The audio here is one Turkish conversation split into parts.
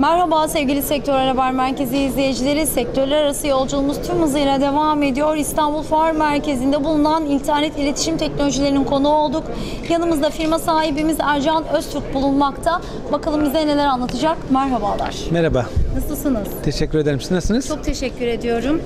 Merhaba sevgili Sektör Haber Merkezi izleyicileri. Sektörler arası yolculuğumuz tüm hızıyla devam ediyor. İstanbul Fuar Merkezi'nde bulunan internet iletişim teknolojilerinin konu olduk. Yanımızda firma sahibimiz Ercan Öztürk bulunmakta. Bakalım bize neler anlatacak. Merhabalar. Merhaba, Nasılsınız? teşekkür ederim. Siz nasılsınız? Çok teşekkür ediyorum.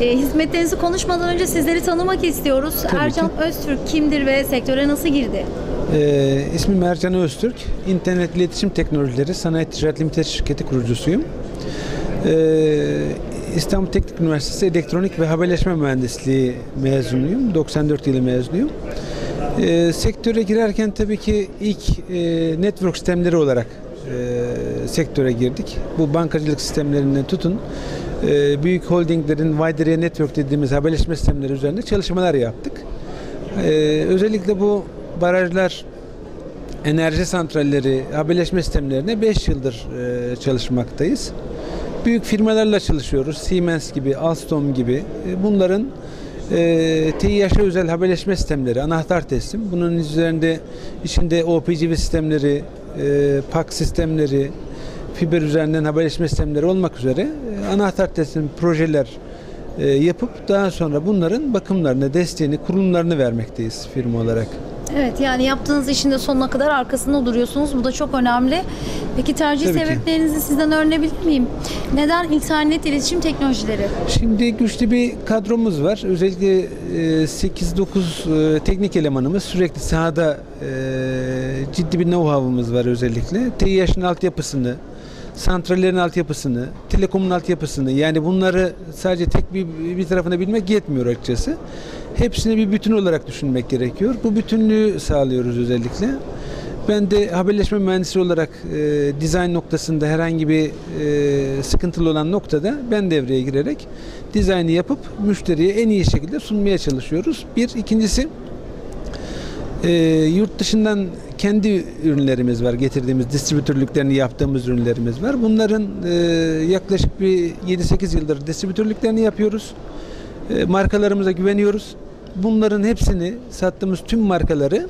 Ee, hizmetlerinizi konuşmadan önce sizleri tanımak istiyoruz. Ercan Öztürk kimdir ve sektöre nasıl girdi? Ee, ismim Ercan Öztürk. İnternet İletişim Teknolojileri Sanayi Ticaret Limited şirketi kurucusuyum. Ee, İstanbul Teknik Üniversitesi Elektronik ve Haberleşme Mühendisliği mezunuyum. 94 yılı mezunuyum. Ee, sektöre girerken tabii ki ilk e, network sistemleri olarak e, sektöre girdik. Bu bankacılık sistemlerinden tutun e, büyük holdinglerin wide area network dediğimiz haberleşme sistemleri üzerinde çalışmalar yaptık. Ee, özellikle bu barajlar, enerji santralleri, haberleşme sistemlerine 5 yıldır e, çalışmaktayız. Büyük firmalarla çalışıyoruz. Siemens gibi, Alstom gibi. E, bunların e, TİH'e özel haberleşme sistemleri, anahtar teslim. Bunun üzerinde içinde OPGV sistemleri, e, PAK sistemleri, fiber üzerinden haberleşme sistemleri olmak üzere e, anahtar teslim projeler e, yapıp daha sonra bunların bakımlarını, desteğini, kurulumlarını vermekteyiz firma olarak. Evet yani yaptığınız işin de sonuna kadar arkasında duruyorsunuz. Bu da çok önemli. Peki tercih Tabii ki. sebeplerinizi sizden öğrenebilir miyim? Neden internet iletişim teknolojileri? Şimdi güçlü bir kadromuz var. Özellikle e, 8-9 e, teknik elemanımız sürekli sahada e, ciddi bir know-how'ımız var özellikle. TİH'in altyapısını, santrallerin altyapısını, telekomun altyapısını yani bunları sadece tek bir, bir tarafına bilmek yetmiyor açıkçası. Hepsini bir bütün olarak düşünmek gerekiyor. Bu bütünlüğü sağlıyoruz özellikle. Ben de haberleşme mühendisi olarak e, dizayn noktasında herhangi bir e, sıkıntılı olan noktada ben devreye girerek dizaynı yapıp müşteriye en iyi şekilde sunmaya çalışıyoruz. Bir, ikincisi e, yurt dışından kendi ürünlerimiz var. Getirdiğimiz distribütörlüklerini yaptığımız ürünlerimiz var. Bunların e, yaklaşık bir 7-8 yıldır distribütörlüklerini yapıyoruz. E, markalarımıza güveniyoruz. Bunların hepsini sattığımız tüm markaları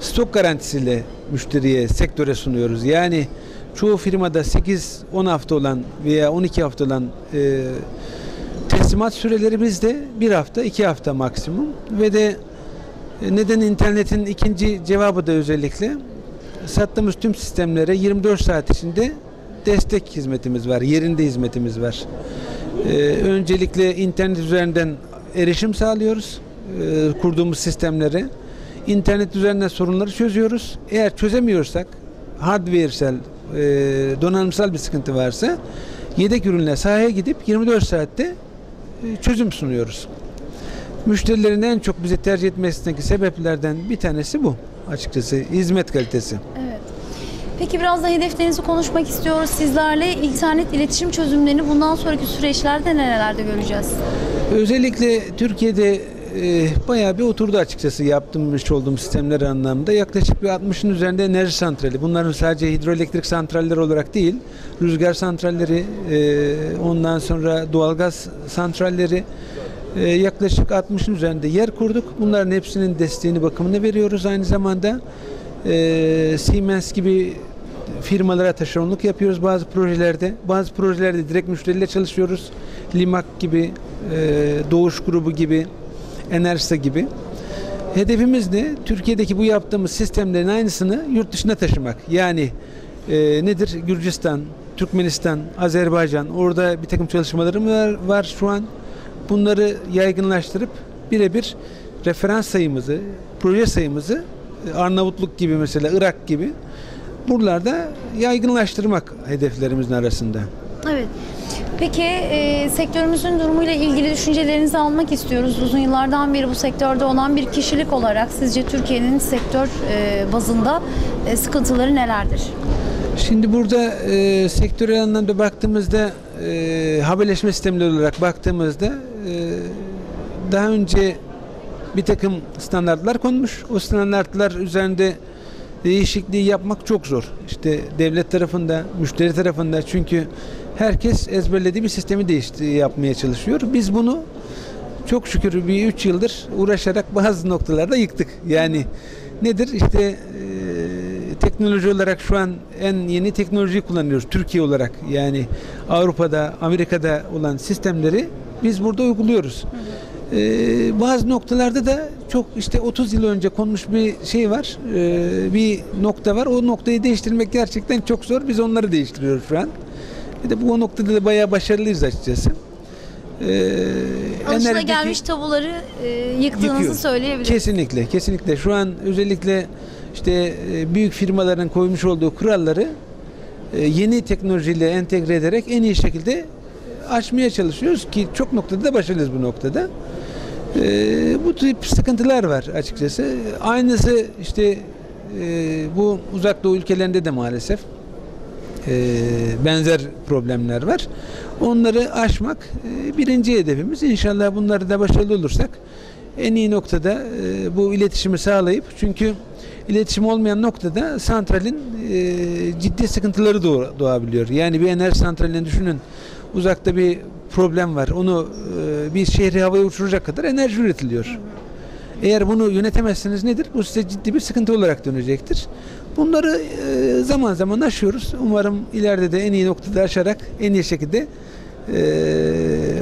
stok garantisiyle müşteriye, sektöre sunuyoruz. Yani çoğu firmada 8-10 hafta olan veya 12 hafta olan e, teslimat süreleri bizde bir hafta, iki hafta maksimum ve de neden internetin ikinci cevabı da özellikle sattığımız tüm sistemlere 24 saat içinde destek hizmetimiz var, yerinde hizmetimiz var. Ee, öncelikle internet üzerinden erişim sağlıyoruz e, kurduğumuz sistemlere. İnternet üzerinden sorunları çözüyoruz. Eğer çözemiyorsak hardware'sel, e, donanımsal bir sıkıntı varsa yedek ürünle sahaya gidip 24 saatte e, çözüm sunuyoruz. Müşterilerin en çok bizi tercih etmesindeki sebeplerden bir tanesi bu açıkçası hizmet kalitesi. Evet. Peki biraz da hedeflerinizi konuşmak istiyoruz sizlerle. İnternet iletişim çözümlerini bundan sonraki süreçlerde nerelerde göreceğiz? Özellikle Türkiye'de e, bayağı bir oturdu açıkçası yaptığımız olduğum sistemler anlamda. Yaklaşık bir 60'ın üzerinde enerji santrali. Bunların sadece hidroelektrik santraller olarak değil, rüzgar santralleri, e, ondan sonra doğalgaz santralleri e, yaklaşık 60'ın üzerinde yer kurduk. Bunların hepsinin desteğini bakımını veriyoruz. Aynı zamanda e, Siemens gibi firmalara taşeronluk yapıyoruz bazı projelerde. Bazı projelerde direkt müşteriyle çalışıyoruz. Limak gibi, e, Doğuş grubu gibi, Enerjisa gibi. Hedefimiz ne? Türkiye'deki bu yaptığımız sistemlerin aynısını yurt dışına taşımak. Yani e, nedir? Gürcistan, Türkmenistan, Azerbaycan orada bir takım çalışmalarım var, var şu an. Bunları yaygınlaştırıp birebir referans sayımızı, proje sayımızı e, Arnavutluk gibi mesela Irak gibi buralarda yaygınlaştırmak hedeflerimizin arasında. Evet. Peki e, sektörümüzün durumuyla ilgili düşüncelerinizi almak istiyoruz. Uzun yıllardan beri bu sektörde olan bir kişilik olarak sizce Türkiye'nin sektör e, bazında e, sıkıntıları nelerdir? Şimdi burada e, sektörel anlamda baktığımızda e, haberleşme sistemleri olarak baktığımızda daha önce bir takım standartlar konmuş. O standartlar üzerinde değişikliği yapmak çok zor. İşte devlet tarafında, müşteri tarafında çünkü herkes ezberlediği bir sistemi değişti yapmaya çalışıyor. Biz bunu çok şükür bir 3 yıldır uğraşarak bazı noktalarda yıktık. Yani nedir? İşte e, teknoloji olarak şu an en yeni teknolojiyi kullanıyoruz Türkiye olarak. Yani Avrupa'da, Amerika'da olan sistemleri biz burada uyguluyoruz. Ee, bazı noktalarda da çok işte 30 yıl önce konmuş bir şey var, ee, bir nokta var. O noktayı değiştirmek gerçekten çok zor. Biz onları değiştiriyoruz şu an. Bir de bu o noktada da bayağı başarılıyız açıkçası. Ee, enerjideki- gelmiş tabuları e, yıktığınızı Yıkıyor. söyleyebiliriz. Kesinlikle, kesinlikle. Şu an özellikle işte e, büyük firmaların koymuş olduğu kuralları e, yeni teknolojiyle entegre ederek en iyi şekilde aşmaya çalışıyoruz ki çok noktada da başarılıyız bu noktada. E, bu tip sıkıntılar var açıkçası. Aynısı işte e, bu uzak doğu ülkelerinde de maalesef e, benzer problemler var. Onları aşmak e, birinci hedefimiz. İnşallah bunları da başarılı olursak en iyi noktada bu iletişimi sağlayıp çünkü iletişim olmayan noktada santralin ciddi sıkıntıları doğ- doğabiliyor. Yani bir enerji santralini düşünün. Uzakta bir problem var. Onu e, bir şehri havaya uçuracak kadar enerji üretiliyor. Eğer bunu yönetemezseniz nedir? Bu size ciddi bir sıkıntı olarak dönecektir. Bunları e, zaman zaman aşıyoruz. Umarım ileride de en iyi noktada aşarak en iyi şekilde e,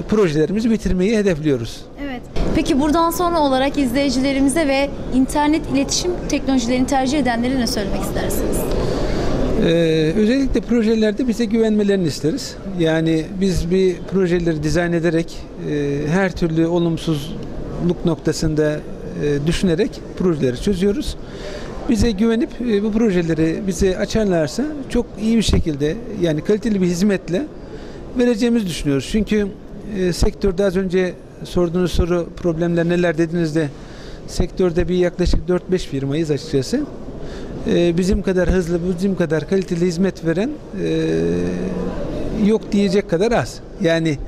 projelerimizi bitirmeyi hedefliyoruz. Evet. Peki buradan sonra olarak izleyicilerimize ve internet iletişim teknolojilerini tercih edenlere ne söylemek istersiniz? Ee, özellikle projelerde bize güvenmelerini isteriz. Yani biz bir projeleri dizayn ederek e, her türlü olumsuzluk noktasında e, düşünerek projeleri çözüyoruz. Bize güvenip e, bu projeleri bize açarlarsa çok iyi bir şekilde yani kaliteli bir hizmetle vereceğimizi düşünüyoruz. Çünkü e, sektörde az önce sorduğunuz soru problemler neler dediğinizde sektörde bir yaklaşık 4-5 firmayız açıkçası. Ee, bizim kadar hızlı, bizim kadar kaliteli hizmet veren e, yok diyecek kadar az. Yani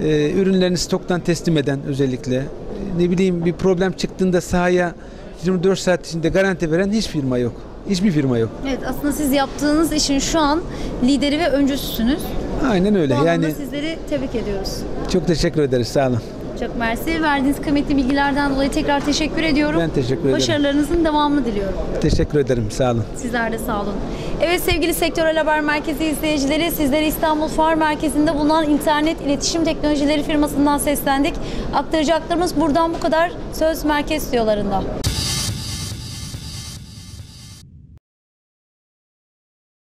e, ürünlerini stoktan teslim eden özellikle ne bileyim bir problem çıktığında sahaya 24 saat içinde garanti veren hiç firma yok. Hiçbir firma yok. Evet aslında siz yaptığınız işin şu an lideri ve öncüsüsünüz. Aynen öyle. Bu Yani sizleri tebrik ediyoruz. çok teşekkür ederiz. Sağ olun. Çok mersi. Verdiğiniz kıymetli bilgilerden dolayı tekrar teşekkür ediyorum. Ben teşekkür ederim. Başarılarınızın devamını diliyorum. Teşekkür ederim. Sağ olun. Sizler de sağ olun. Evet sevgili Sektörel Haber Merkezi izleyicileri sizlere İstanbul Fuar Merkezi'nde bulunan internet iletişim teknolojileri firmasından seslendik. Aktaracaklarımız buradan bu kadar. Söz Merkez stüdyolarında.